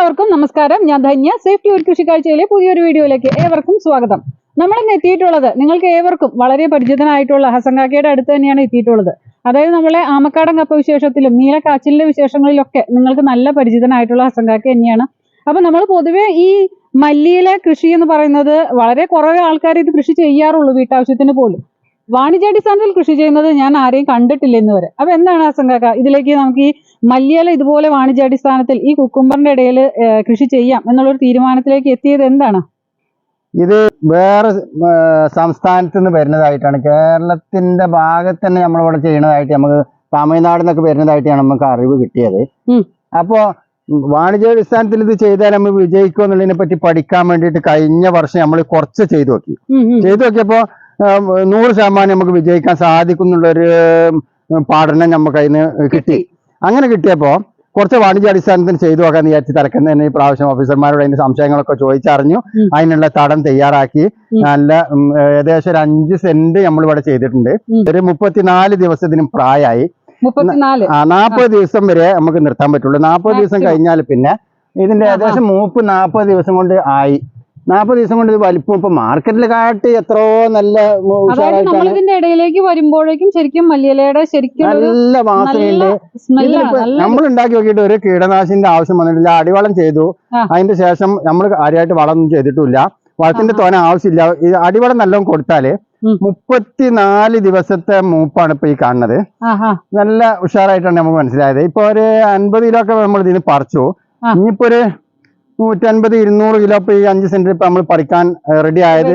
എല്ലാവർക്കും നമസ്കാരം. ഞാൻ ധന്യ. സേഫ്റ്റി ഒരു കൃഷിക്കാഴ്ചയിലെ പുതിയൊരു വീഡിയോയിലേക്ക് ഏവർക്കും സ്വാഗതം. നമ്മൾ ഇന്ന് എത്തിയിട്ടുള്ളത് നിങ്ങൾക്ക് ഏവർക്കും വളരെ പരിചിതനായിട്ടുള്ള ഹസങ്കാക്കയുടെ അടുത്ത് തന്നെയാണ് എത്തിയിട്ടുള്ളത്. അതായത് നമ്മളെ ആമക്കാടൻ കപ്പ വിശേഷത്തിലും നീലക്കാച്ചിലിന്റെ വിശേഷങ്ങളിലൊക്കെ നിങ്ങൾക്ക് നല്ല പരിചിതനായിട്ടുള്ള ഹസങ്കാക്ക തന്നെയാണ്. അപ്പൊ നമ്മൾ പൊതുവേ ഈ മല്ലിയിലെ കൃഷി എന്ന് പറയുന്നത് വളരെ കുറവേ ആൾക്കാർ ഇത് കൃഷി ചെയ്യാറുള്ളൂ വീട്ടാവശ്യത്തിന് പോലും. വാണിജ്യാടിസ്ഥാനത്തിൽ കൃഷി ചെയ്യുന്നത് ഞാൻ ആരെയും കണ്ടിട്ടില്ല ഇന്ന് വരെ. അപ്പൊ എന്താണ് ആശങ്ക? ഇതിലേക്ക് നമുക്ക് ഈ മല്ലിയില ഇതുപോലെ വാണിജ്യാടിസ്ഥാനത്തിൽ ഈ കുക്കുംബറിന്റെ ഇടയിൽ കൃഷി ചെയ്യാം എന്നുള്ളൊരു തീരുമാനത്തിലേക്ക് എത്തിയത് എന്താണ്? ഇത് വേറെ സംസ്ഥാനത്ത് നിന്ന് വരുന്നതായിട്ടാണ്. കേരളത്തിന്റെ ഭാഗത്ത് തന്നെ നമ്മളിവിടെ ചെയ്യുന്നതായിട്ട് നമുക്ക് തമിഴ്നാട് നിന്നൊക്കെ വരുന്നതായിട്ടാണ് നമുക്ക് അറിവ് കിട്ടിയത്. അപ്പോൾ അപ്പോ വാണിജ്യാടിസ്ഥാനത്തിൽ ഇത് ചെയ്താൽ നമ്മൾ വിജയിക്കുമെന്നുള്ളതിനെ പറ്റി പഠിക്കാൻ വേണ്ടിയിട്ട് കഴിഞ്ഞ വർഷം നമ്മൾ കുറച്ച് ചെയ്തു നോക്കി. ചെയ്തു നോക്കിയപ്പോ നൂറ് ശതമാനം നമുക്ക് വിജയിക്കാൻ സാധിക്കും എന്നുള്ളൊരു പാഠനം നമുക്ക് അതിന് കിട്ടി. അങ്ങനെ കിട്ടിയപ്പോൾ കുറച്ച് വാണിജ്യാടിസ്ഥാനത്തിന് ചെയ്തു നോക്കാൻ വിചാരിച്ച് തിരക്കുന്നതിന് ഈ പ്രാവശ്യം ഓഫീസർമാരോട് അതിന്റെ സംശയങ്ങളൊക്കെ ചോദിച്ചറിഞ്ഞു. അതിനുള്ള തടം തയ്യാറാക്കി. നല്ല ഏകദേശം ഒരു അഞ്ച് സെന്റ് നമ്മൾ ഇവിടെ ചെയ്തിട്ടുണ്ട്. ഒരു മുപ്പത്തിനാല് ദിവസത്തിനും പ്രായമായി. നാൽപ്പത് ദിവസം വരെ നമുക്ക് നിർത്താൻ പറ്റുള്ളൂ. നാൽപ്പത് ദിവസം കഴിഞ്ഞാൽ പിന്നെ ഇതിന്റെ ഏകദേശം മൂപ്പ് നാൽപ്പത് ദിവസം കൊണ്ട് ആയി. നാൽപ്പത് ദിവസം കൊണ്ട് ഇത് വലിപ്പം. ഇപ്പൊ മാർക്കറ്റിൽ കാട്ടി എത്രയോ നല്ല അതായത് നമ്മൾ ഇതിന്റെ ഇടയിലേക്ക് വരുമ്പോഴേക്കും ശരിക്കും മല്ലിയിലയുടെ ശരിക്കും നല്ല വാസനയുണ്ട് നമ്മൾ ഉണ്ടാക്കി നോക്കിയിട്ട് ഒരു കീടനാശിന്റെ ആവശ്യം വന്നിട്ടില്ല. അടിവളം ചെയ്തു. അതിന്റെ ശേഷം നമ്മൾ കാര്യമായിട്ട് വളമൊന്നും ചെയ്തിട്ടില്ല. വളത്തിന്റെ. തോന ആവശ്യമില്ല. ഈ അടിവളം നല്ലോണം കൊടുത്താൽ. മുപ്പത്തിനാല് ദിവസത്തെ മൂപ്പാണ് ഇപ്പൊ ഈ കാണുന്നത്. നല്ല ഉഷാറായിട്ടാണ് നമുക്ക് മനസ്സിലായത്. ഇപ്പൊ ഒരു അൻപത് കിലോ ഒക്കെ നമ്മൾ ഇതിന് പറിച്ചു. ഇനിയിപ്പോ ഒരു നൂറ്റൻപത് ഇരുന്നൂറ് കിലോ ഇപ്പൊ ഈ അഞ്ച് സെന്റിൽ ഇപ്പൊ നമ്മൾ പറിക്കാൻ റെഡി ആയത്?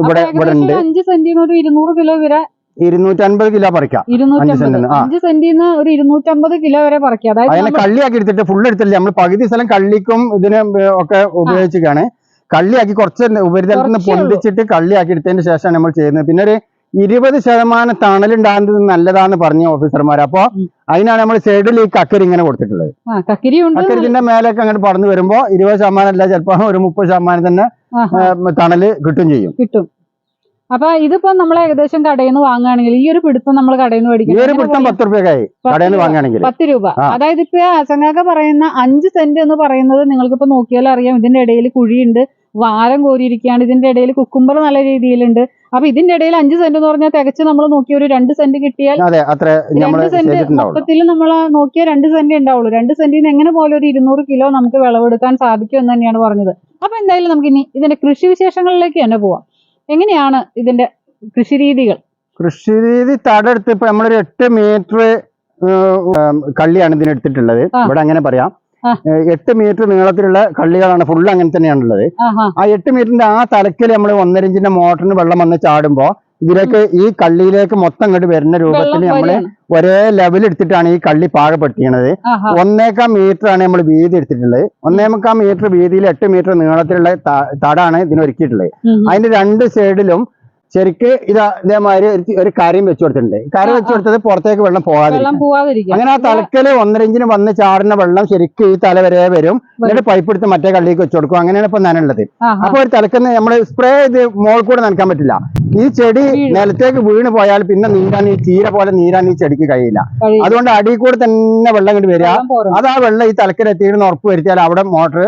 ഇവിടെ- ഇവിടെ ഉണ്ട്. അഞ്ച് സെന്റിനൊരു ഇരുന്നൂറ് കിലോ വരെ ഇരുന്നൂറ്റൻപത് കിലോ പറിക്കാം. അഞ്ച് സെന്റിന്. അഞ്ച് സെന്റിന്ന് ഒരു ഇരുന്നൂറ്റമ്പത് കിലോ വരെ പറിക്കാം. അതായത് അതിനെ കള്ളിയാക്കി എടുത്തിട്ട് ഫുൾ എടുത്തില്ല നമ്മൾ പകുതി സ്ഥലം കള്ളിക്കും ഇതിന് ഒക്കെ ഉപയോഗിച്ചിട്ടാണ് കള്ളിയാക്കി കുറച്ച് ഉപരിതലത്തിൽ നിന്ന്. പൊന്തിച്ചിട്ട് കള്ളിയാക്കി എടുത്തതിന് ശേഷമാണ് നമ്മൾ ചെയ്യുന്നത്. പിന്നെ ഒരു ഇരുപത് ശതമാനം തണലുണ്ടാകുന്നത് നല്ലതാന്ന് പറഞ്ഞ ഓഫീസർമാർ അപ്പോ അതിനാണ് നമ്മൾ സൈഡിൽ ഈ കക്കരി ഇങ്ങനെ കൊടുത്തിട്ടുള്ളത്. കക്കരിന്റെ മേലൊക്കെ അങ്ങോട്ട് പടന്നു വരുമ്പോ ഇരുപത് ശതമാനം അല്ല ചിലപ്പോ ഒരു മുപ്പത് ശതമാനം തന്നെ തണൽ കിട്ടും ചെയ്യും. കിട്ടും. അപ്പൊ ഇതിപ്പോ നമ്മൾ ഏകദേശം കടയിൽ നിന്ന് വാങ്ങുകയാണെങ്കിൽ ഈ ഒരു പിടുത്തം നമ്മൾ കടയിൽ നിന്ന് ഈ ഒരു പിടുത്തം? പത്ത് പത്ത് കടയിൽ നിന്ന് രൂപ. വാങ്ങുകയാണെങ്കിൽ പത്ത് രൂപ. അതായത് ഇപ്പൊ അസംഗാക്ക പറയുന്ന അഞ്ച് സെന്റ് എന്ന് പറയുന്നത് നിങ്ങൾക്ക് ഇപ്പൊ നോക്കിയാൽ അറിയാം ഇതിന്റെ ഇടയിൽ കുഴിയുണ്ട് വാരം കോരിയിരിക്കുകയാണ്. ഇതിന്റെ ഇടയിൽ കുക്കുംബർ നല്ല രീതിയിലുണ്ട്. അപ്പൊ ഇതിന്റെ ഇടയിൽ അഞ്ച് സെന്റ് എന്ന് പറഞ്ഞാൽ തികച്ച് നമ്മൾ നോക്കിയ ഒരു രണ്ട് സെന്റ് കിട്ടിയാൽ രണ്ട് സെന്റ് മൊത്തത്തിൽ നമ്മൾ നോക്കിയ രണ്ട് സെന്റ് ഉണ്ടാവുള്ളൂ. രണ്ട് സെന്റിന് എങ്ങനെ പോലെ ഒരു ഇരുന്നൂറ് കിലോ നമുക്ക് വിളവെടുക്കാൻ സാധിക്കും എന്ന് തന്നെയാണ് പറഞ്ഞത്. അപ്പൊ എന്തായാലും നമുക്ക് ഇനി ഇതിന്റെ കൃഷി വിശേഷങ്ങളിലേക്ക് തന്നെ പോവാം. എങ്ങനെയാണ് ഇതിന്റെ കൃഷി രീതികൾ? കൃഷി രീതി തടെടുത്ത് ഇപ്പൊ നമ്മളൊരു എട്ട് മീറ്റർ കള്ളിയാണ് ഇതിന് എടുത്തിട്ടുള്ളത് ഇവിടെ അങ്ങനെ പറയാം. എട്ട് മീറ്റർ നീളത്തിലുള്ള കള്ളികളാണ്. ഫുൾ അങ്ങനെ തന്നെയാണുള്ളത്. ആ എട്ട് മീറ്ററിന്റെ ആ തലക്കിൽ നമ്മൾ ഒന്നരഞ്ചിന്റെ മോട്ടറിന് വെള്ളം വന്ന് ചാടുമ്പോ ഇതിലേക്ക് ഈ കള്ളിയിലേക്ക് മൊത്തം ഇങ്ങോട്ട് വരുന്ന രൂപത്തിൽ നമ്മൾ ഒരേ ലെവൽ എടുത്തിട്ടാണ് ഈ കള്ളി പാകപ്പെടുത്തിയത് ഒന്നേക്കാം മീറ്റർ ആണ് നമ്മൾ വീതി എടുത്തിട്ടുള്ളത്. ഒന്നേമുക്കാൽ മീറ്റർ വീതിയിൽ എട്ട് മീറ്റർ നീളത്തിലുള്ള തടാണ് ഇതിന് ഒരുക്കിയിട്ടുള്ളത് ഉം, ഉം. അതിന്റെ രണ്ട് സൈഡിലും ശരിക്ക് ഇത് ഇതേമാതിരി ഒരു- ഒരു കാര്യം വെച്ചു കൊടുത്തിട്ടുണ്ട്. കര വെച്ചു കൊടുത്തത് പുറത്തേക്ക് വെള്ളം പോകാതെ അങ്ങനെ ആ തലക്കൽ ഒന്നര ഇഞ്ചിന് വന്ന് ചാടുന്ന വെള്ളം ശരിക്ക് ഈ തല വരെ വരും. എന്നിട്ട് പൈപ്പ് എടുത്ത് മറ്റേ കള്ളിക്ക് വെച്ചു കൊടുക്കും. അങ്ങനെയാണ് ഇപ്പൊ നനുള്ളത് അപ്പൊ ഒരു തലക്കന്ന് നമ്മൾ സ്പ്രേ ചെയ്ത് മോൾ കൂടെ നനക്കാൻ പറ്റില്ല. ഈ ചെടി നിലത്തേക്ക് വീണ് പോയാൽ പിന്നെ നീരാൻ ഈ ചീര പോലെ നീരാൻ ഈ ചെടിക്ക് കഴിയില്ല. അതുകൊണ്ട് അടിയിൽ കൂടെ തന്നെ വെള്ളം ഇങ്ങോട്ട് വരിക. അത് ആ വെള്ളം ഈ തലക്കലെത്തിയിരുന്ന് ഉറപ്പ് വരുത്തിയാൽ അവിടെ മോട്ടർ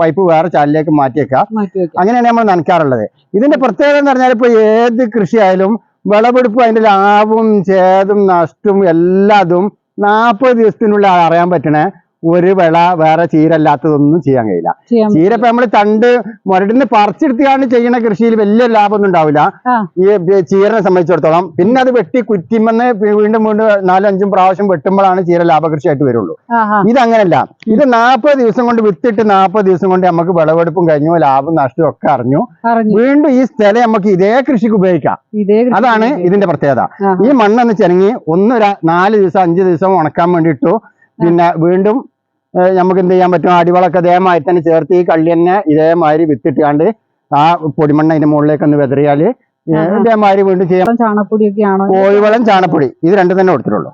പൈപ്പ് വേറെ ചാലിലേക്ക് മാറ്റിയേക്കാം മാറ്റി അങ്ങനെയാണ് നമ്മൾ നനക്കാറുള്ളത് ഇതിന്റെ പ്രത്യേകത എന്ന് പറഞ്ഞാൽ ഇപ്പൊ ഏത് കൃഷിയായാലും വിളവെടുപ്പ് അതിന്റെ ലാഭവും ചേതും നഷ്ടവും എല്ലാതും നാൽപ്പത് ദിവസത്തിനുള്ളിൽ അറിയാൻ പറ്റണ. ഒരു വിള വേറെ ചീരല്ലാത്തതൊന്നും ചെയ്യാൻ കഴിയില്ല. ചീര ഇപ്പൊ നമ്മൾ തണ്ട് മുരടിന്ന് പറിച്ചെടുത്തിയാണ് ചെയ്യുന്ന കൃഷിയിൽ വലിയ ലാഭമൊന്നും ഉണ്ടാവില്ല. ഈ ചീരനെ സംബന്ധിച്ചിടത്തോളം. പിന്നെ അത് വെട്ടി കുറ്റിമെന്ന് വീണ്ടും വീണ്ടും നാലഞ്ചും പ്രാവശ്യം വെട്ടുമ്പോഴാണ് ചീര ലാഭകൃഷിയായിട്ട് വരുള്ളൂ. ഇത് ഇതങ്ങനല്ല. ഇത് നാൽപ്പത് ദിവസം കൊണ്ട് വിത്തിട്ട് നാൽപ്പത് ദിവസം കൊണ്ട് നമുക്ക് വിളവെടുപ്പും കഴിഞ്ഞു ലാഭം നഷ്ടവും ഒക്കെ അറിഞ്ഞു. വീണ്ടും ഈ സ്ഥലം നമുക്ക് ഇതേ കൃഷിക്ക് ഉപയോഗിക്കാം. അതാണ് ഇതിന്റെ പ്രത്യേകത. ഈ മണ്ണെന്ന് ചെനങ്ങി ഒന്നൊരു നാല് ദിവസം അഞ്ച് ദിവസം ഉണക്കാൻ വേണ്ടിയിട്ടു പിന്നെ വീണ്ടും നമുക്ക് എന്ത് ചെയ്യാൻ പറ്റും? അടിവളൊക്കെ ഇതേമാതിരി തന്നെ ചേർത്ത് ഈ കള്ളി തന്നെ ഇതേമാതിരി വിത്തിട്ടാണ്ട് ആ പൊടിമണ്ണ അതിന്റെ മുകളിലേക്ക് ഒന്ന് വെതറിയാൽ ഇതേമാതിരി വീണ്ടും ചെയ്യാം. ചാണപ്പൊടിയൊക്കെയാണോ കോഴിവളം ചാണപ്പൊടി ഇത് രണ്ടും തന്നെ കൊടുത്തിട്ടുള്ളൂ.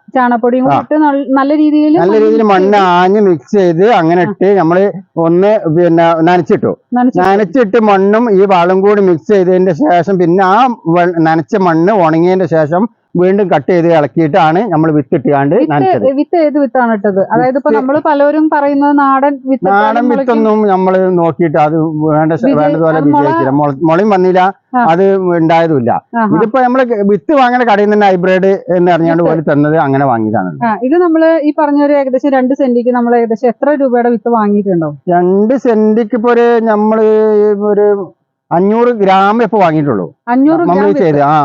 നല്ല- നല്ല രീതിയിൽ നല്ല രീതിയിൽ മണ്ണ് ആഞ്ഞ് മിക്സ് ചെയ്ത് അങ്ങനെ ഇട്ട് നമ്മൾ ഒന്ന് പിന്നെ നനച്ചിട്ടു. നനച്ചിട്ട്. മണ്ണും ഈ വളം കൂടി മിക്സ് ചെയ്തതിന്റെ ശേഷം പിന്നെ ആ നനച്ച മണ്ണ് ഉണങ്ങിയതിന്റെ ശേഷം വീണ്ടും കട്ട് ചെയ്ത് ഇളക്കിയിട്ടാണ് നമ്മൾ വിത്തിട്ടാണ്ട് നനച്ചത്. വിത്ത് ഏത് വിത്താണ് ഇട്ടത്? അതായത് ഇപ്പൊ നമ്മൾ പലരും പറയുന്നത് നാടൻ വിത്ത് നാടൻ വിത്തൊന്നും നമ്മൾ നോക്കിയിട്ട് അത് വേണ്ട വേണ്ടതുപോലെ വിജയിച്ചില്ല. മുളയും വന്നില്ല. അത് ഉണ്ടായതുമില്ല. ഇതിപ്പോ നമ്മൾ വിത്ത് വാങ്ങണ കടയിൽ നിന്ന് ഹൈബ്രിഡ് എന്ന് അറിഞ്ഞാണ്ട്. പോലെ തന്നത് അങ്ങനെ വാങ്ങിയതാണ് ഇത് നമ്മൾ ഈ പറഞ്ഞ ഒരു ഏകദേശം രണ്ട് സെന്റിക്ക് നമ്മൾ ഏകദേശം എത്ര രൂപയുടെ വിത്ത് വാങ്ങിയിട്ടുണ്ടോ? രണ്ട് സെന്റിക്ക് ഇപ്പൊ ഒരു നമ്മൾ ഒരു അഞ്ഞൂറ് ഗ്രാം ഇപ്പൊ വാങ്ങിയിട്ടുള്ളൂ. നമ്മൾ ചെയ്ത് ആ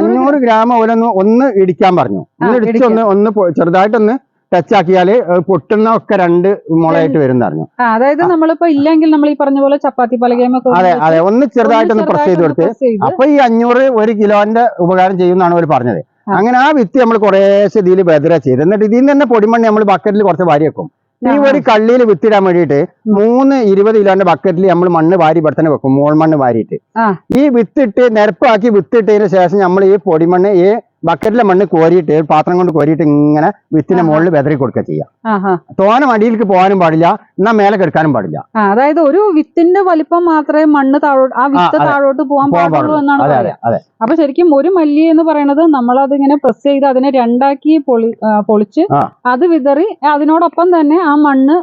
അഞ്ഞൂറ് ഗ്രാം. ഓരോന്ന് ഒന്ന് ഇടിക്കാൻ പറഞ്ഞു. ഒന്ന് ഇടിച്ചൊന്ന് ഇടിച്ച്. ഒന്ന് ഒന്ന് ചെറുതായിട്ടൊന്ന് ടച്ച് ആക്കിയാൽ പൊട്ടുന്ന ഒക്കെ രണ്ട് മുളയായിട്ട് വരും പറഞ്ഞു അതായത് നമ്മളിപ്പോ ഇല്ലെങ്കിൽ നമ്മൾ ഈ പറഞ്ഞ പോലെ ചപ്പാത്തി പലകയും അതെ അതെ ഒന്ന് ചെറുതായിട്ടൊന്ന് പ്രസ് ചെയ്ത് കൊടുത്ത്. അപ്പൊ ഈ അഞ്ഞൂറ് ഒരു കിലോന്റെ ഉപകാരം ചെയ്യുമെന്നാണ് അവർ പറഞ്ഞത്. അങ്ങനെ ആ വിത്ത് നമ്മൾ കുറേശ്ശെ ഇതിൽ ബെതറ ചെയ്ത്. എന്നിട്ട് ഇതിൽ നിന്ന് തന്നെ പൊടിമണ്ണി നമ്മൾ ബക്കറ്റിൽ കുറച്ച് വാരി വെക്കും. ഈ ഒരു കള്ളിയിൽ വിത്തിടാൻ വേണ്ടിയിട്ട്. മൂന്ന് ഇരുപത് കിലോന്റെ ബക്കറ്റിൽ നമ്മൾ മണ്ണ് വാരി ഇവിടെ തന്നെ വെക്കും മോൾ മണ്ണ് വാരിയിട്ട്. ഈ വിത്തിട്ട് നിരപ്പാക്കി വിത്തിട്ടതിന് ശേഷം നമ്മൾ ഈ പൊടിമണ്ണ് ഈ ബക്കറ്റിലെ മണ്ണ് കോരിയിട്ട് പാത്രം കൊണ്ട് കോരിയിട്ട് ഇങ്ങനെ വിത്തിന്റെ. മുകളിൽ വെതറി കൊടുക്കുക ചെയ്യാം തോന അടിയിലേക്ക് പോകാനും പാടില്ല എന്നാ മേലെ കെടുക്കാനും പാടില്ല. അതായത് ഒരു വിത്തിന്റെ വലിപ്പം മാത്രമേ മണ്ണ് താഴോട്ട് ആ വിത്ത് അതെ. താഴോട്ട് പോകാൻ പാടുള്ളൂ എന്നാണ് അപ്പൊ ശരിക്കും ഒരു മല്ലി എന്ന് പറയുന്നത് നമ്മൾ അതിങ്ങനെ പ്രസ് ചെയ്ത് അതിനെ രണ്ടാക്കി പൊളി പൊളിച്ച് അത് വിതറി അതിനോടൊപ്പം തന്നെ ആ മണ്ണ്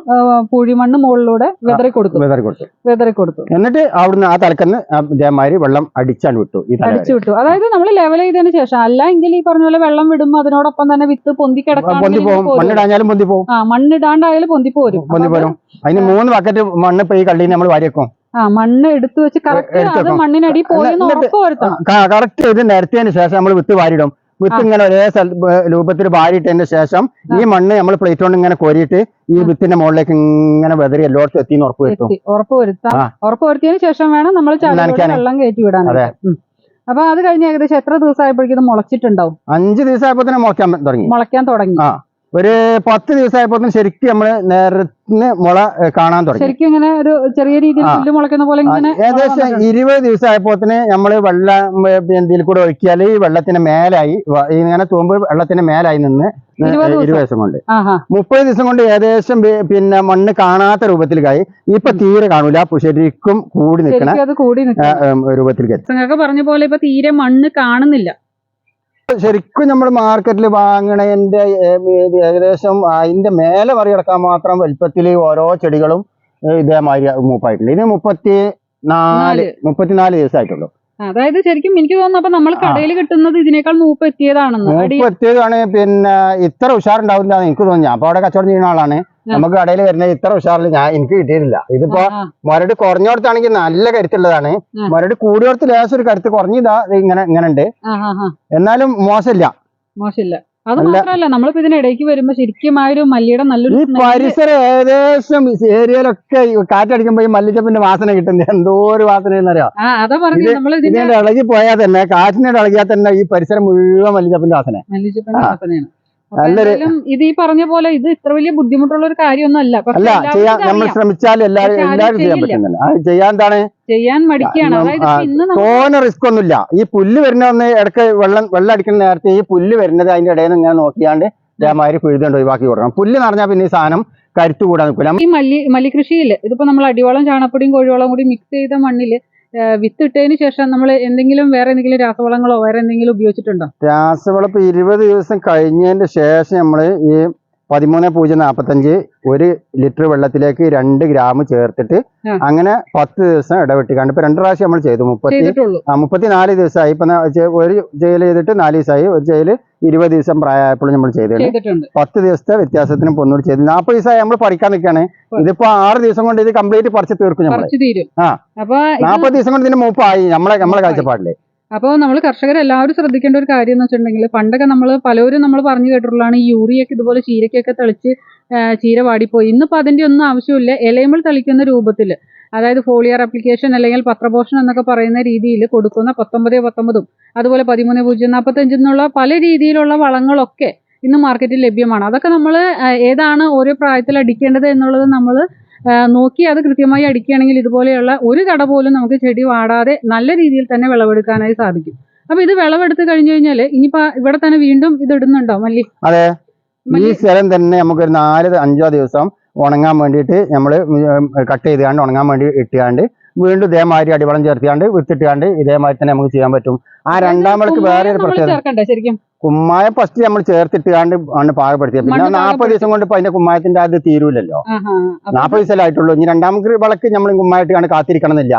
പുഴിമണ്ണ് മുകളിലൂടെ വിതറി കൊടുത്തു. വെതറി കൊടുത്തു. വിതറി കൊടുത്തു. എന്നിട്ട് അവിടുന്ന് ആ തലക്കന്ന് ഇതേമാതിരി വെള്ളം അടിച്ചാണ് വിട്ടു അടിച്ചു വിട്ടു. അതായത് നമ്മൾ ലെവൽ ചെയ്തതിനു ശേഷം അല്ല എങ്കിൽ ഈ പറഞ്ഞ പോലെ വെള്ളം വിടുമ്പോൾ അതിനോടൊപ്പം തന്നെ വിത്ത് പൊന്തി പൊന്തി കിടക്കാണെങ്കിൽ പോകും. മണ്ണിടാഞ്ഞാലും പൊന്തി പോകും. ആ മണ്ണിടാണ്ടായാലും പൊന്തി പോരും. പൊന്തി അപ്പൊ അത് പോരും അതിന് മൂന്ന് ബക്കറ്റ് മണ്ണ് ഇപ്പൊ ഈ കള്ളിയിൽ നമ്മൾ വാരിയേക്കും ആ മണ്ണ് എടുത്തു വെച്ച് കറക്റ്റ് അത് മണ്ണിനടി പോയി കറക്റ്റ് ഇത് നിരത്തിയതിന് ശേഷം നമ്മൾ വിത്ത് വാരിടും വിത്ത് ഇങ്ങനെ ഒരേ രൂപത്തിൽ വാരിയിട്ടതിന് ശേഷം ഈ മണ്ണ് നമ്മൾ പ്ലേറ്റ് കൊണ്ട് ഇങ്ങനെ കോരിയിട്ട് ഈ വിത്തിന്റെ മുകളിലേക്ക് ഇങ്ങനെ വെതറി എല്ലായിടത്തും എത്തിന്ന് ഉറപ്പ് വരുത്തും. എത്തി ഉറപ്പ് വരുത്താം. ഉറപ്പ് വരുത്തിയതിനു ശേഷം വേണം നമ്മൾ വെള്ളം കയറ്റി വിടാൻ ഉം. അപ്പൊ അത് കഴിഞ്ഞ് ഏകദേശം എത്ര ദിവസമായപ്പോഴേക്കും ഇത് മുളച്ചിട്ടുണ്ടാവും? അഞ്ച് ദിവസമായപ്പോ തന്നെ മുളയ്ക്കാൻ തുടങ്ങി. മുളയ്ക്കാൻ തുടങ്ങി. ഒരു പത്ത് ദിവസമായപ്പോഴും ശരിക്കും നമ്മൾ നേരത്തിന് മുള കാണാൻ തുടങ്ങി. ശരിക്കും ഇങ്ങനെ ഒരു ചെറിയ രീതിയിൽ. മുളയ്ക്കുന്ന പോലെ ഏകദേശം ഇരുപത് ദിവസമായപ്പോത്തിന് നമ്മൾ വെള്ളം എന്തിൽ കൂടെ ഒഴിക്കിയാൽ ഈ വെള്ളത്തിന് മേലായി ഇങ്ങനെ തൂമ്പ് വെള്ളത്തിന് മേലായി നിന്ന് ഇരുപത് ദിവസം. കൊണ്ട്. മുപ്പത് ദിവസം കൊണ്ട് ഏകദേശം പിന്നെ മണ്ണ് കാണാത്ത രൂപത്തിലേക്കായി ഇപ്പൊ തീരെ കാണൂല. ശരിക്കും കൂടി നിൽക്കണ രൂപത്തിൽ രൂപത്തിലേക്ക് പറഞ്ഞ പോലെ ഇപ്പൊ തീരെ മണ്ണ് കാണുന്നില്ല. ശരിക്കും നമ്മൾ മാർക്കറ്റിൽ വാങ്ങണതിന്റെ ഏകദേശം അതിന്റെ മേലെ മറികടക്കാൻ മാത്രം വലിപ്പത്തിൽ ഓരോ ചെടികളും ഇതേമാതിരി മൂപ്പായിട്ടുണ്ട്. ഇത് മുപ്പത്തി നാല്. നാല്. മുപ്പത്തിനാല് ദിവസമായിട്ടുള്ളൂ അതായത് ശരിക്കും എനിക്ക് തോന്നുന്നു അപ്പൊ നമ്മൾ കടയിൽ കിട്ടുന്നത് ഇതിനേക്കാൾ മൂപ്പ് എത്തിയതാണെന്ന്. മൂപ്പ് എത്തിയതാണ് പിന്നെ ഇത്ര ഉഷാറുണ്ടാവില്ല എനിക്ക് തോന്നുന്നു. ഞാൻ അപ്പൊ അവിടെ കച്ചവടം ചെയ്യുന്ന ആളാണ്. നമുക്ക് കടയിൽ വരുന്ന ഇത്ര ഉഷാറിൽ ഞാൻ എനിക്ക് കിട്ടിയിട്ടില്ല. ഇതിപ്പോ മുരട് കുറഞ്ഞോടത്താണെങ്കിൽ നല്ല കരുത്തുള്ളതാണ്. മുരട് കൂടിയോടത്ത് ലേശം ഒരു കരുത്ത് കുറഞ്ഞതാ ഇങ്ങനെ ഇങ്ങനെ ഉണ്ട്. എന്നാലും മോശമില്ല. മോശമില്ല. അത്. മാത്രമല്ല നമ്മളിപ്പോ ഇതിനിടയ്ക്ക് വരുമ്പോ ശരിക്കും ആ ഒരു മല്ലിയുടെ നല്ലൊരു ഈ പരിസരം ഏകദേശം ഏരിയയിലൊക്കെ കാറ്റടിക്കുമ്പോ ഈ മല്ലിച്ചപ്പിന്റെ വാസന കിട്ടുന്നത് എന്തോ ഒരു വാസന എന്നറിയാം ആ അതാ പറഞ്ഞു നമ്മൾ ഇതിന്റെ ഇളകി പോയാൽ തന്നെ കാറ്റിനോട് ഇളകിയാൽ തന്നെ ഈ പരിസരം മുഴുവൻ മല്ലിച്ചപ്പിന്റെ വാസന മല്ലിച്ചപ്പിന്റെ വാസനയാണ്. നല്ലൊരു- എന്തായാലും ഇത് ഈ പറഞ്ഞ പോലെ ഇത് ഇത്ര വലിയ ബുദ്ധിമുട്ടുള്ള ഒരു കാര്യമൊന്നും അല്ല പക്ഷെ അല്ല ചെയ്യാൻ നമ്മൾ ശ്രമിച്ചാൽ എല്ലാവരും എല്ലാവരും ചെയ്യാൻ. പറ്റുന്നില്ല അത് ചെയ്യാൻ എന്താണ്? ചെയ്യാൻ മടിക്കുകയാണ്. തോനെ റിസ്ക് ഒന്നുമില്ല. ഈ പുല്ല് വരുന്ന ഒന്ന് ഇടയ്ക്ക് വെള്ളം വെള്ളം അടിക്കുന്ന നേരത്തെ ഈ പുല്ല് വരുന്നത് അതിന്റെ ഇടയിൽ നിന്ന് ഞാൻ നോക്കിയാണ്ട് ഇതേമാതിരി കുഴുതുകൊണ്ട് ഒഴിവാക്കി കൊടുക്കണം. പുല്ല് നിറഞ്ഞാൽ പിന്നെ ഈ സാധനം കരുത്ത് കൂടാൻ നിൽക്കില്ല. ഈ മല്ലി മല്ലികൃഷിയിൽ ഇതിപ്പോ നമ്മൾ അടിവളം ചാണപ്പൊടിയും കോഴിവളം കൂടി മിക്സ് ചെയ്ത മണ്ണിൽ വിത്ത് ഇട്ടതിന് ശേഷം നമ്മൾ എന്തെങ്കിലും വേറെ എന്തെങ്കിലും രാസവളങ്ങളോ വേറെ എന്തെങ്കിലും ഉപയോഗിച്ചിട്ടുണ്ടോ? രാസവളം ഇപ്പൊ ഇരുപത് ദിവസം കഴിഞ്ഞതിന്റെ ശേഷം നമ്മൾ ഈ പതിമൂന്ന് പൂജ്യം നാൽപ്പത്തഞ്ച് ഒരു ലിറ്റർ വെള്ളത്തിലേക്ക് രണ്ട് ഗ്രാം ചേർത്തിട്ട് അങ്ങനെ പത്ത് ദിവസം ഇടവിട്ടിക്കാണ്ട്. ഇപ്പൊ രണ്ട് പ്രാവശ്യം നമ്മൾ ചെയ്തു. മുപ്പത്തി മുപ്പത്തിനാല് ദിവസമായി. ഇപ്പൊ ഒരു ജയിൽ ചെയ്തിട്ട് നാല് ദിവസമായി. ഒരു ജയിൽ ഇരുപത് ദിവസം പ്രായമായപ്പോഴും നമ്മൾ ചെയ്തിട്ടുണ്ട്. പത്ത് ദിവസത്തെ വ്യത്യാസത്തിന് പൊന്നൂർ ചെയ്തു. നാൽപ്പത് ദിവസമായി നമ്മൾ പഠിക്കാൻ നിൽക്കുകയാണ്. ഇതിപ്പോ ആറ് ദിവസം കൊണ്ട് ഇത് കംപ്ലീറ്റ് പറിച്ചു തീർക്കും നമ്മൾ ആ. നാൽപ്പത് ദിവസം കൊണ്ട് ഇതിന് മൂപ്പായി നമ്മളെ നമ്മളെ കാഴ്ചപ്പാടില്ലേ കാഴ്ചപ്പാടിൽ. അപ്പോൾ നമ്മൾ കർഷകരെല്ലാവരും ശ്രദ്ധിക്കേണ്ട ഒരു കാര്യം എന്ന് വെച്ചിട്ടുണ്ടെങ്കിൽ പണ്ടൊക്കെ നമ്മൾ പലരും നമ്മൾ പറഞ്ഞു കേട്ടിട്ടുള്ളതാണ് ഈ യൂറിയൊക്കെ ഇതുപോലെ ചീരക്കൊക്കെ തളിച്ച് ചീര വാടിപ്പോയി. ഇന്നിപ്പോൾ അതിന്റെ ഒന്നും ആവശ്യമില്ല. ഇലയുമ്പോൾ തളിക്കുന്ന രൂപത്തിൽ അതായത് ഫോളിയർ അപ്ലിക്കേഷൻ അല്ലെങ്കിൽ പത്രപോഷണം എന്നൊക്കെ പറയുന്ന രീതിയിൽ കൊടുക്കുന്ന പത്തൊമ്പത് പത്തൊമ്പതും അതുപോലെ പതിമൂന്ന് പൂജ്യം നാൽപ്പത്തഞ്ച് എന്നുള്ള പല രീതിയിലുള്ള വളങ്ങളൊക്കെ ഇന്ന് മാർക്കറ്റിൽ ലഭ്യമാണ്. അതൊക്കെ നമ്മൾ ഏതാണ് ഓരോ പ്രായത്തിൽ അടിക്കേണ്ടത് എന്നുള്ളത് നമ്മൾ നോക്കി അത് കൃത്യമായി അടിക്കുകയാണെങ്കിൽ ഇതുപോലെയുള്ള ഒരു കട പോലും നമുക്ക് ചെടി വാടാതെ നല്ല രീതിയിൽ തന്നെ വിളവെടുക്കാനായി സാധിക്കും. അപ്പൊ ഇത് വിളവെടുത്ത് കഴിഞ്ഞു കഴിഞ്ഞാൽ ഇനിയിപ്പോ ഇവിടെ തന്നെ വീണ്ടും ഇത് ഇടുന്നുണ്ടോ മല്ലി? അതെ. ഈ സ്ഥലം തന്നെ നമുക്ക് ഒരു നാല് അഞ്ചോ ദിവസം ഉണങ്ങാൻ വേണ്ടിയിട്ട് നമ്മൾ കട്ട് ചെയ്തുകൊണ്ട് ഉണങ്ങാൻ വേണ്ടി ഇട്ടുകൊണ്ട് വീണ്ടും ഇതേമാതിരി അടിവളം ചേർത്തിയാണ്ട് വിത്തിട്ടാണ്ട് ഇതേമാതിരി തന്നെ നമുക്ക് ചെയ്യാൻ പറ്റും. ആ രണ്ടാമത് വേറെ ഒരു പ്രത്യേകത കുമ്മായ ഫസ്റ്റ് നമ്മൾ ചേർത്തിട്ട് കണ്ട് ആണ് പാകപ്പെടുത്തിയത്. പിന്നെ നാൽപ്പത് ദിവസം കൊണ്ട് ഇപ്പൊ അതിന്റെ കുമ്മായത്തിന്റെ അത് തീരൂലല്ലോ. നാൽപ്പത് ദിവസം നാൽപ്പത് ദിവസമായിട്ടുള്ളൂ ഇനി രണ്ടാമത്തെ വിളക്ക് നമ്മൾ കുമ്മായിട്ട് കണ്ട് കാത്തിരിക്കണം എന്നില്ല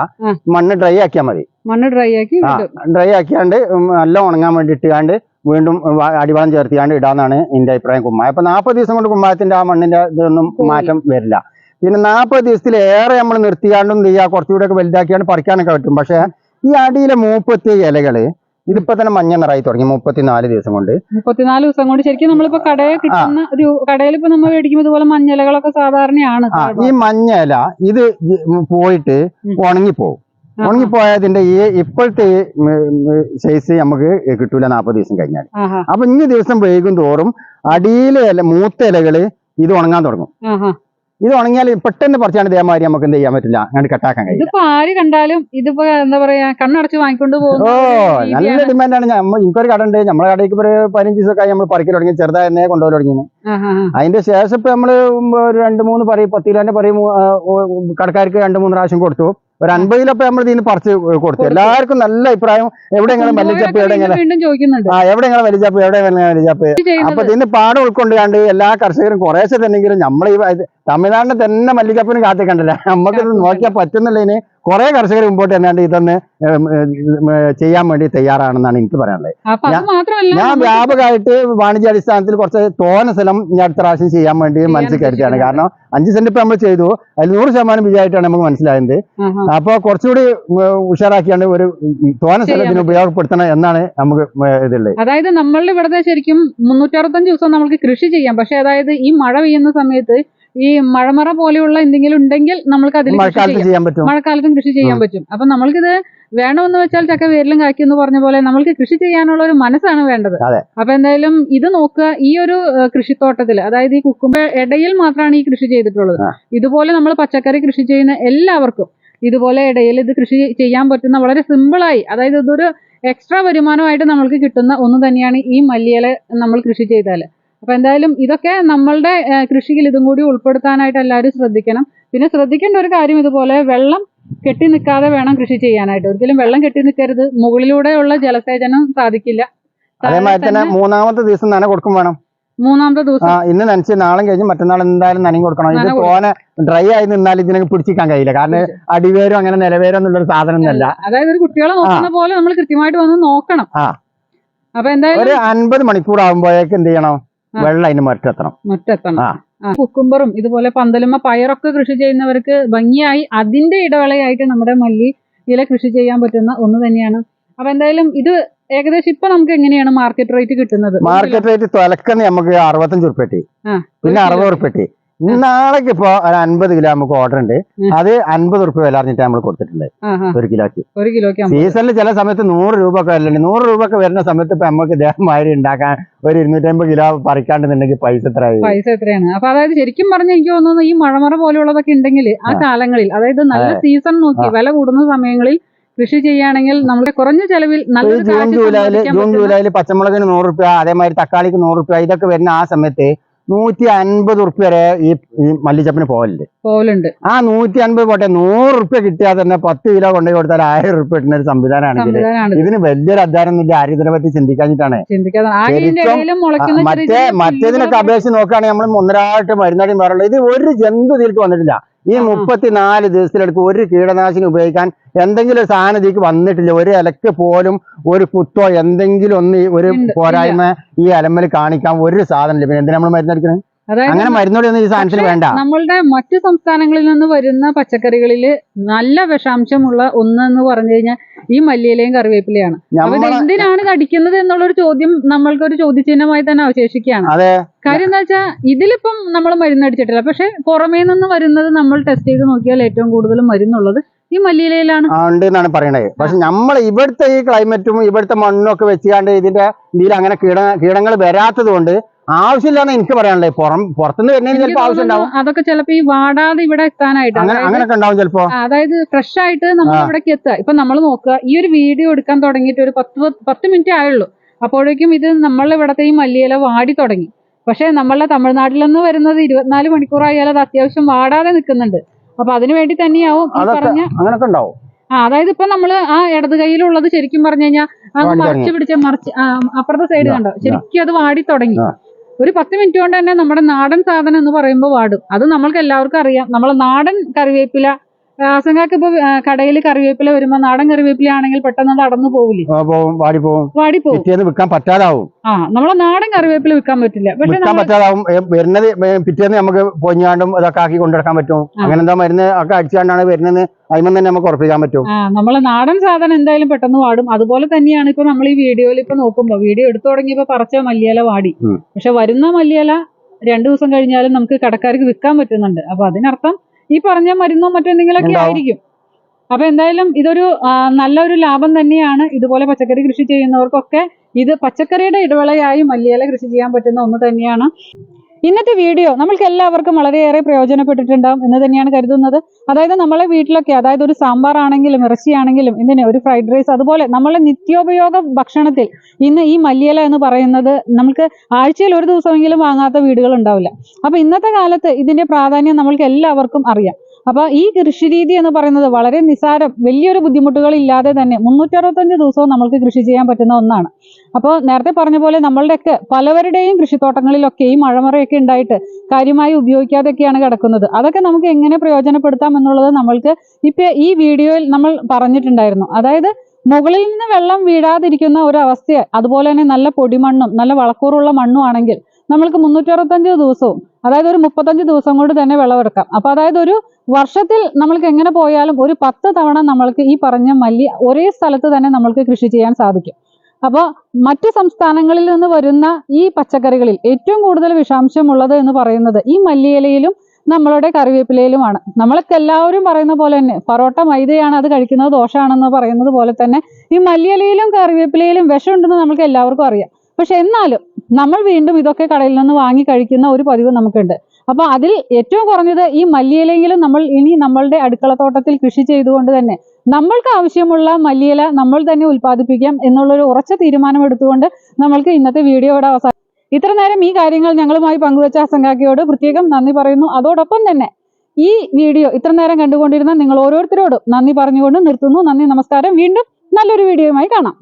മണ്ണ് ഡ്രൈ ആക്കിയാൽ മതി. മണ്ണ് ഡ്രൈ ആക്കി ഡ്രൈ ആക്കിയാണ്ട് നല്ല ഉണങ്ങാൻ വേണ്ടി ഇട്ടുകാണ്ട് വീണ്ടും അടിവളം ചേർത്തിയാണ്ട് ഇടാന്നാണ് എന്റെ അഭിപ്രായം. കുമ്മായ അപ്പൊ നാൽപ്പത് ദിവസം കൊണ്ട് കുമ്മായത്തിന്റെ ആ മണ്ണിന്റെ ഇതൊന്നും മാറ്റം വരില്ല. പിന്നെ നാൽപ്പത് ദിവസത്തിലേറെ നമ്മൾ നിർത്തിയാണ്ടും ചെയ്യുക കുറച്ചുകൂടെ ഒക്കെ വലുതാക്കിയാണ്ട് പറിക്കാനൊക്കെ പറ്റും. പക്ഷെ ഈ അടിയിലെ മൂപ്പത്തി ഇലകൾ ഇതിപ്പോ തന്നെ മഞ്ഞ നിറായി തുടങ്ങി മുപ്പത്തിനാല് ദിവസം കൊണ്ട്. മുപ്പത്തിനാല് ദിവസം കൊണ്ട് ശരിക്കും നമ്മളിപ്പോ കടയിൽ കിട്ടുന്ന ഒരു കടയിൽ ഇപ്പൊ നമ്മൾ മേടിക്കുമ്പോൾ ഇതുപോലെ മഞ്ഞലകളൊക്കെ സാധാരണയാണ്. ഈ മഞ്ഞല ഇത് പോയിട്ട് ഉണങ്ങി ഉണങ്ങിപ്പോവും. ഉണങ്ങി ഉണങ്ങിപ്പോയതിന്റെ ഈ ഇപ്പോഴത്തെ സൈസ് നമുക്ക് കിട്ടൂല നാൽപ്പത് ദിവസം കഴിഞ്ഞാൽ. അപ്പൊ ഇനി ദിവസം വൈകും തോറും അടിയിലെ മൂത്ത ഇലകൾ ഇത് ഉണങ്ങാൻ തുടങ്ങും. ഇത് ഉണങ്ങിയാൽ പെട്ടെന്ന് പറിച്ചാണ് ഇതേമാതിരി നമുക്ക് എന്ത് ചെയ്യാൻ പറ്റില്ല. അങ്ങനെ കട്ടാക്കാൻ കഴിയും ഇതിപ്പോ ആര് കണ്ടാലും ഇതിപ്പോ എന്താ പറയാ കണ്ണടച്ച് വാങ്ങിക്കൊണ്ട് ഓ നല്ല ഡിമാൻഡ് ഡിമാൻഡാണ് എനിക്കൊരു കട ഉണ്ട്. നമ്മളെ കടയ്ക്ക് ഒരു പതിനഞ്ച് ദിവസമൊക്കെ നമ്മൾ പറിക്കൽ തുടങ്ങി. ചെറുതായി കൊണ്ടുപോയി തുടങ്ങി അതിന്റെ ശേഷം ഇപ്പൊ നമ്മൾ ഒരു രണ്ട് മൂന്ന് പറയും പത്ത് കിലോന്റെ പറയും കടക്കാർക്ക് രണ്ട് മൂന്ന് പ്രാവശ്യം കൊടുത്തു. ഒരു അൻപത് കിലോ നമ്മൾ ഇതിന് പറിച്ച് കൊടുത്തു. എല്ലാവർക്കും നല്ല അഭിപ്രായം. എവിടെയെങ്കിലും വലിച്ചപ്പ് എവിടെ എവിടെയെങ്കിലും ആ എവിടെയെങ്കിലും വലിച്ചപ്പ് എവിടെയെങ്കിലും വലിച്ചപ്പ് അപ്പൊ ഇതിന് പാടം ഉൾക്കൊണ്ടുകൊണ്ട് എല്ലാ കർഷകരും കുറേശ്ശെ തന്നെങ്കിലും നമ്മൾ ഈ തമിഴ്നാടിനെ തന്നെ മല്ലിച്ചപ്പിന് കാത്തിക്കണ്ടല്ല? നമുക്ക് ഇത് നോക്കിയാൽ പറ്റുന്നില്ലതിന് കുറെ കർഷകർ മുമ്പോട്ട് എന്നാണ്ട് ഇതൊന്ന് ചെയ്യാൻ വേണ്ടി തയ്യാറാണെന്നാണ് എനിക്ക് പറയാനുള്ളത്. ഞാൻ വ്യാപകമായിട്ട് വാണിജ്യാടിസ്ഥാനത്തിൽ കുറച്ച് തോന സ്ഥലം ഞാൻ അടുത്ത പ്രാവശ്യം ചെയ്യാൻ വേണ്ടി മനസ്സിൽ കരുതിയാണ്. കാരണം അഞ്ച് സെന്റ് ഇപ്പൊ നമ്മൾ ചെയ്തു. അതിൽ നൂറ് ശതമാനം വിജയമായിട്ടാണ് നമുക്ക് മനസ്സിലായത്. അപ്പോൾ അപ്പൊ കുറച്ചുകൂടി ഉഷാറാക്കിയാണ് ഒരു തോന സ്ഥലത്തിന് ഉപയോഗപ്പെടുത്തണം എന്നാണ് നമുക്ക് ഇതുള്ളത് അതായത് നമ്മളുടെ ഇവിടുത്തെ ശരിക്കും മുന്നൂറ്ററുപത്തഞ്ച് ദിവസം നമുക്ക് കൃഷി ചെയ്യാം. പക്ഷെ അതായത് ഈ മഴ പെയ്യുന്ന സമയത്ത് ഈ മഴമറ പോലെയുള്ള എന്തെങ്കിലും ഉണ്ടെങ്കിൽ നമ്മൾക്ക് അതിൽ മഴക്കാലത്ത് ചെയ്യാൻ പറ്റും. മഴക്കാലത്തും കൃഷി ചെയ്യാൻ പറ്റും. അപ്പൊ നമ്മൾക്കിത് വേണമെന്ന് വെച്ചാൽ ചക്ക വേരിലും കാക്കി എന്ന് പറഞ്ഞ പോലെ നമ്മൾക്ക് കൃഷി ചെയ്യാനുള്ള ഒരു മനസ്സാണ് വേണ്ടത്. അപ്പൊ എന്തായാലും ഇത് നോക്കുക ഈ ഒരു കൃഷിത്തോട്ടത്തിൽ അതായത് ഈ കുക്കുമ്പ ഇടയിൽ മാത്രമാണ് ഈ കൃഷി ചെയ്തിട്ടുള്ളത്. ഇതുപോലെ നമ്മൾ പച്ചക്കറി കൃഷി ചെയ്യുന്ന എല്ലാവർക്കും ഇതുപോലെ ഇടയിൽ ഇത് കൃഷി ചെയ്യാൻ പറ്റുന്ന വളരെ സിമ്പിളായി അതായത് ഇതൊരു എക്സ്ട്രാ വരുമാനമായിട്ട് നമ്മൾക്ക് കിട്ടുന്ന ഒന്ന് തന്നെയാണ് ഈ മല്ലിയില നമ്മൾ കൃഷി ചെയ്താൽ അപ്പൊ എന്തായാലും ഇതൊക്കെ നമ്മളുടെ കൃഷിയിൽ ഇതും കൂടി ഉൾപ്പെടുത്താനായിട്ട് എല്ലാവരും ശ്രദ്ധിക്കണം. പിന്നെ ശ്രദ്ധിക്കേണ്ട ഒരു കാര്യം ഇതുപോലെ വെള്ളം കെട്ടി നിൽക്കാതെ വേണം കൃഷി ചെയ്യാനായിട്ട്. ഒരിക്കലും വെള്ളം കെട്ടി നിൽക്കരുത്. മുകളിലൂടെയുള്ള ജലസേചനം സാധിക്കില്ല. അതേമാതിരി തന്നെ മൂന്നാമത്തെ ദിവസം നന കൊടുക്കും വേണം. മൂന്നാമത്തെ ദിവസം ഇന്ന് നനച്ച് നാളെ കഴിഞ്ഞ് മറ്റന്നാൾ എന്തായാലും നനയും കൊടുക്കണം. ഇത് തോനെ ഡ്രൈ ആയി നിന്നാൽ ഇതിനൊക്കെ പിടിച്ചിക്കാൻ കഴിയില്ല. കാരണം അടിവേരും അങ്ങനെ നിലവേരും എന്നുള്ളൊരു സാധനം അല്ല അതായത് ഒരു കുട്ടികളെ നോക്കുന്ന പോലെ നമ്മൾ കൃത്യമായിട്ട് വന്ന് നോക്കണം. അപ്പൊ എന്തായാലും ഒരു അൻപത് മണിക്കൂർ ആകുമ്പോഴേക്ക് എന്ത് ചെയ്യണം. വെള്ളം അതിന് മറ്റെത്തണം മുറ്റെത്തണം കുക്കുംബറും ഇതുപോലെ പന്തലുമ്മ പയറൊക്കെ കൃഷി ചെയ്യുന്നവർക്ക് ഭംഗിയായി അതിന്റെ ഇടവേളയായിട്ട് നമ്മുടെ മല്ലി ഇല കൃഷി ചെയ്യാൻ പറ്റുന്ന ഒന്ന് തന്നെയാണ്. അപ്പൊ എന്തായാലും ഇത് ഏകദേശം ഇപ്പൊ നമുക്ക് എങ്ങനെയാണ് മാർക്കറ്റ് റേറ്റ് കിട്ടുന്നത്? മാർക്കറ്റ് റേറ്റ് തുലക്കുന്ന നമുക്ക് അറുപത്തഞ്ച് ഉറുപ്പെട്ടി പിന്നെ അറുപത്. ഉറുപ്പെട്ടി നാളേക്ക് ഇപ്പൊ ഒരു അൻപത് കിലോ നമുക്ക് ഓർഡർ ഉണ്ട്. അത് അൻപത് റുപ്യ വില അറിഞ്ഞിട്ട് നമ്മൾ കൊടുത്തിട്ടുണ്ട്. ഒരു കിലോക്ക് ഒരു കിലോക്ക് സീസണിൽ ചില സമയത്ത് നൂറ് രൂപ ഒക്കെ വരലുണ്ട്. നൂറ് രൂപ ഒക്കെ വരുന്ന സമയത്ത് ഇപ്പൊ നമുക്ക് ഇതേമാതിരി ഉണ്ടാക്കാൻ ഒരു ഇരുന്നൂറ്റമ്പത് കിലോ പറിക്കാണ്ടെന്നുണ്ടെങ്കിൽ പൈസ എത്ര പൈസ എത്രയാണ്? അപ്പൊ അതായത് ശരിക്കും പറഞ്ഞ എനിക്ക് തോന്നുന്നു ഈ മഴമറ പോലെയുള്ളതൊക്കെ ഉണ്ടെങ്കിൽ ആ. കാലങ്ങളിൽ അതായത് നല്ല സീസൺ നോക്കി വില കൂടുന്ന സമയങ്ങളിൽ കൃഷി ചെയ്യുകയാണെങ്കിൽ നമ്മുടെ കുറഞ്ഞ ചെലവിൽ നല്ല ജൂൺ ജൂലൈയിൽ ജൂൺ ജൂലൈയിൽ പച്ചമുളകിന് നൂറ് രൂപ അതേമാതിരി തക്കാളിക്ക് നൂറ് രൂപ ഇതൊക്കെ വരുന്ന ആ സമയത്ത് നൂറ്റി അൻപത് ഉറുപ്പ്യ വരെ ഈ ഈ മല്ലിച്ചപ്പിന് പോകലുണ്ട് പോലുണ്ട് ആ നൂറ്റി അൻപത് പോട്ടെ നൂറ് റുപ്യ കിട്ടിയാൽ തന്നെ പത്ത് കിലോ കൊണ്ടുപോയി കൊടുത്താൽ ആയിരം ഉറുപ്പ്യ കിട്ടുന്ന ഒരു സംവിധാനമാണെങ്കിൽ സംവിധാനമാണ്. ഇതിന് വലിയൊരു അധ്വാനം ഒന്നുമില്ല. ആരും ഇതിനെ പറ്റി ചിന്തിക്കാഞ്ഞിട്ടാണ്. മറ്റേ മറ്റേതിനൊക്കെ അപേക്ഷിച്ച് നോക്കുകയാണെങ്കിൽ നമ്മൾ ഒന്നരായിട്ട് മരുന്നടിയും പറയുള്ളൂ ഇത് ഒരു ജന്തു ഇതിലേക്ക് വന്നിട്ടില്ല. ഈ. മുപ്പത്തിനാല് ദിവസത്തിലെടുക്ക് ഒരു കീടനാശിനി ഉപയോഗിക്കാൻ എന്തെങ്കിലും ഒരു വന്നിട്ടില്ല. ഒരു ഇലക്ക് പോലും ഒരു കുത്തോ എന്തെങ്കിലും ഒന്ന് ഒരു പോരായ്മ ഈ അലമ്മൽ കാണിക്കാൻ ഒരു സാധനമില്ല. പിന്നെ എന്തിനാ നമ്മൾ മരുന്നടിക്കുന്നത് അതായത് അങ്ങനെ ഈ സാധനത്തിന് വേണ്ട. നമ്മളുടെ മറ്റു സംസ്ഥാനങ്ങളിൽ നിന്ന് വരുന്ന പച്ചക്കറികളിൽ നല്ല വിഷാംശമുള്ള ഒന്ന് എന്ന് പറഞ്ഞു കഴിഞ്ഞാൽ ഈ മല്ലിയിലയും കറിവേപ്പിലയാണ്. എന്തിനാണ് ഇത് അടിക്കുന്നത് എന്നുള്ളൊരു ചോദ്യം നമ്മൾക്കൊരു ചോദ്യചിഹ്നമായി തന്നെ അവശേഷിക്കുകയാണ്. കാര്യം എന്താ വെച്ചാൽ ഇതിലിപ്പം നമ്മൾ മരുന്നടിച്ചിട്ടില്ല പക്ഷെ പുറമേ നിന്ന് വരുന്നത് നമ്മൾ ടെസ്റ്റ് ചെയ്ത് നോക്കിയാൽ ഏറ്റവും കൂടുതൽ മരുന്നുള്ളത് ഈ മല്ലിയിലയിലാണ്. ഉണ്ട് എന്നാണ് പറയണത്. പക്ഷെ നമ്മൾ ഇവിടുത്തെ ഈ ക്ലൈമറ്റും ഇവിടുത്തെ മണ്ണും ഒക്കെ വെച്ചുകൊണ്ട് ഇതിന്റെ ഇതിൽ അങ്ങനെ കീട കീടങ്ങൾ വരാത്തത് കൊണ്ട് ആവശ്യമില്ലാന്ന് എനിക്ക് പറയാനുള്ളത് പുറം പുറത്തുനിന്ന് വരുന്നതിന് ചിലപ്പോൾ ആവശ്യം ഉണ്ടാവും. അതൊക്കെ ചിലപ്പോ ഈ വാടാതെ ഇവിടെ എത്താനായിട്ട് അങ്ങനെ അങ്ങനെയൊക്കെ ഉണ്ടാവും ചിലപ്പോ. അതായത് ഫ്രഷ് ആയിട്ട് നമ്മൾ ഇവിടെ ഇവിടേക്ക് എത്തുക. ഇപ്പൊ നമ്മൾ നോക്കുക ഈ ഒരു വീഡിയോ എടുക്കാൻ തുടങ്ങിയിട്ട് ഒരു പത്ത് പത്ത് മിനിറ്റ് ആയുള്ളൂ. അപ്പോഴേക്കും ഇത് നമ്മളെ ഇവിടത്തെ ഈ മല്ലിയില വാടി തുടങ്ങി. പക്ഷെ നമ്മളെ തമിഴ്നാട്ടിൽ നിന്ന് വരുന്നത് ഇരുപത്തിനാല് മണിക്കൂറായാലും അത് അത്യാവശ്യം വാടാതെ നിൽക്കുന്നുണ്ട്. അപ്പൊ അതിനു വേണ്ടി തന്നെയാവും പറഞ്ഞ അങ്ങനൊക്കെ ഉണ്ടാവും. ആ അതായത് ഇപ്പൊ നമ്മൾ ആ ഇടത് കൈയിലുള്ളത് ശരിക്കും പറഞ്ഞു കഴിഞ്ഞാൽ മറിച്ച് പിടിച്ച മറിച്ച് അപ്പുറത്തെ സൈഡ് കണ്ടോ? ശരിക്കും അത് വാടി തുടങ്ങി. ഒരു പത്ത് മിനിറ്റ് കൊണ്ട് തന്നെ നമ്മുടെ നാടൻ സാധനം എന്ന് പറയുമ്പോൾ വാടും. അത് നമ്മൾക്ക് എല്ലാവർക്കും അറിയാം. നമ്മളെ നാടൻ കറിവേപ്പില ആസങ്കാക്ക് ഇപ്പൊ കടയിൽ കറിവേപ്പില വരുമ്പോ നാടൻ കറിവേപ്പില ആണെങ്കിൽ പെട്ടെന്ന് അത് അടന്നു പോവില്ലേ? വാടി പിറ്റേന്ന് വിൽക്കാൻ പറ്റാതാവും. ആ നമ്മളെ നാടൻ കറിവേപ്പില വിൽക്കാൻ പറ്റില്ല. പക്ഷെ പറ്റാതാവും. വരുന്നത് പിറ്റേന്ന് നമുക്ക് പൊഞ്ഞാണ്ടും ഇതൊക്കെ ആക്കി കൊണ്ടെടുക്കാൻ പറ്റും. അങ്ങനെ എന്താ മരുന്ന് ഒക്കെ അടിച്ചാണ്ടാണ് വരുന്നത് അതിമ തന്നെ നമുക്ക് ഉറപ്പിക്കാൻ പറ്റും. ആ നമ്മളെ നാടൻ സാധനം എന്തായാലും പെട്ടെന്ന് വാടും. അതുപോലെ തന്നെയാണ് ഇപ്പൊ നമ്മൾ ഈ വീഡിയോയിൽ ഇപ്പൊ നോക്കുമ്പോ വീഡിയോ എടുത്തു തുടങ്ങിയപ്പോ പറിച്ച മല്ലിയില വാടി. പക്ഷെ വരുന്ന മല്ലിയില രണ്ടു ദിവസം കഴിഞ്ഞാലും നമുക്ക് കടക്കാർക്ക് വിൽക്കാൻ പറ്റുന്നുണ്ട്. അപ്പൊ അതിനർത്ഥം ഈ പറഞ്ഞ മരുന്നോ മറ്റെന്തെങ്കിലുമൊക്കെ ഒക്കെ ആയിരിക്കും. അപ്പൊ എന്തായാലും ഇതൊരു നല്ലൊരു ലാഭം തന്നെയാണ്. ഇതുപോലെ പച്ചക്കറി കൃഷി ചെയ്യുന്നവർക്കൊക്കെ ഇത് പച്ചക്കറിയുടെ ഇടവേളയായി മല്ലിയില കൃഷി ചെയ്യാൻ പറ്റുന്ന ഒന്ന് തന്നെയാണ്. ഇന്നത്തെ വീഡിയോ നമ്മൾക്ക് എല്ലാവർക്കും വളരെയേറെ പ്രയോജനപ്പെട്ടിട്ടുണ്ടാവും എന്ന് തന്നെയാണ് കരുതുന്നത്. അതായത് നമ്മളെ വീട്ടിലൊക്കെ അതായത് ഒരു സാമ്പാർ ആണെങ്കിലും ഇറച്ചിയാണെങ്കിലും ഇതിന് ഒരു ഫ്രൈഡ് റൈസ് അതുപോലെ നമ്മളെ നിത്യോപയോഗ ഭക്ഷണത്തിൽ ഇന്ന് ഈ മല്ലിയില എന്ന് പറയുന്നത് നമുക്ക് ആഴ്ചയിൽ ഒരു ദിവസമെങ്കിലും വാങ്ങാത്ത വീടുകൾ ഉണ്ടാവില്ല. അപ്പൊ ഇന്നത്തെ കാലത്ത് ഇതിന്റെ പ്രാധാന്യം നമ്മൾക്ക് എല്ലാവർക്കും അറിയാം. അപ്പൊ ഈ കൃഷി രീതി എന്ന് പറയുന്നത് വളരെ നിസാരം വലിയൊരു ബുദ്ധിമുട്ടുകൾ ഇല്ലാതെ തന്നെ മുന്നൂറ്ററുപത്തഞ്ച് ദിവസവും നമുക്ക് കൃഷി ചെയ്യാൻ പറ്റുന്ന ഒന്നാണ്. അപ്പോൾ നേരത്തെ പറഞ്ഞ പോലെ നമ്മളുടെയൊക്കെ പലവരുടെയും കൃഷിത്തോട്ടങ്ങളിലൊക്കെ ഈ മഴമറയൊക്കെ ഉണ്ടായിട്ട് കാര്യമായി ഉപയോഗിക്കാതെയൊക്കെയാണ് കിടക്കുന്നത്. അതൊക്കെ നമുക്ക് എങ്ങനെ പ്രയോജനപ്പെടുത്താം എന്നുള്ളത് നമ്മൾക്ക് ഇപ്പൊ ഈ വീഡിയോയിൽ നമ്മൾ പറഞ്ഞിട്ടുണ്ടായിരുന്നു. അതായത് മുകളിൽ നിന്ന് വെള്ളം വീഴാതിരിക്കുന്ന ഒരു അവസ്ഥ അതുപോലെ തന്നെ നല്ല പൊടിമണ്ണും നല്ല വളക്കൂറുള്ള മണ്ണും ആണെങ്കിൽ നമ്മൾക്ക് മുന്നൂറ്ററുപത്തഞ്ച് ദിവസവും അതായത് ഒരു മുപ്പത്തഞ്ച് ദിവസം കൊണ്ട് തന്നെ വിളവെടുക്കാം. അപ്പൊ അതായത് ഒരു വർഷത്തിൽ നമ്മൾക്ക് എങ്ങനെ പോയാലും ഒരു പത്ത് തവണ നമ്മൾക്ക് ഈ പറഞ്ഞ മല്ലി ഒരേ സ്ഥലത്ത് തന്നെ നമ്മൾക്ക് കൃഷി ചെയ്യാൻ സാധിക്കും. അപ്പോൾ മറ്റ് സംസ്ഥാനങ്ങളിൽ നിന്ന് വരുന്ന ഈ പച്ചക്കറികളിൽ ഏറ്റവും കൂടുതൽ വിഷാംശമുള്ളത് എന്ന് പറയുന്നത് ഈ മല്ലിയിലയിലും നമ്മളുടെ കറിവേപ്പിലയിലുമാണ്. നമ്മൾക്ക് എല്ലാവരും പറയുന്ന പോലെ തന്നെ പൊറോട്ട മൈദയാണ് അത് കഴിക്കുന്നത് ദോഷമാണെന്ന് പറയുന്നത് പോലെ തന്നെ ഈ മല്ലിയിലയിലും കറിവേപ്പിലയിലും വിഷമുണ്ടെന്ന് നമുക്ക് എല്ലാവർക്കും അറിയാം. പക്ഷെ എന്നാലും നമ്മൾ വീണ്ടും ഇതൊക്കെ കടയിൽ നിന്ന് വാങ്ങി കഴിക്കുന്ന ഒരു പതിവ് നമുക്കുണ്ട്. അപ്പൊ അതിൽ ഏറ്റവും കുറഞ്ഞത് ഈ മല്ലിയിലെങ്കിലും നമ്മൾ ഇനി നമ്മളുടെ അടുക്കളത്തോട്ടത്തിൽ കൃഷി ചെയ്തുകൊണ്ട് തന്നെ നമ്മൾക്ക് ആവശ്യമുള്ള മല്ലിയില നമ്മൾ തന്നെ ഉൽപ്പാദിപ്പിക്കാം എന്നുള്ളൊരു ഉറച്ച തീരുമാനം എടുത്തുകൊണ്ട് നമ്മൾക്ക് ഇന്നത്തെ വീഡിയോയുടെ അവസാനം ഇത്ര നേരം ഈ കാര്യങ്ങൾ ഞങ്ങളുമായി പങ്കുവച്ച അസംഖാക്കിയോട് പ്രത്യേകം നന്ദി പറയുന്നു. അതോടൊപ്പം തന്നെ ഈ വീഡിയോ ഇത്ര നേരം കണ്ടുകൊണ്ടിരുന്ന നിങ്ങൾ ഓരോരുത്തരോടും നന്ദി പറഞ്ഞുകൊണ്ട് നിർത്തുന്നു. നന്ദി നമസ്കാരം. വീണ്ടും നല്ലൊരു വീഡിയോയുമായി കാണാം.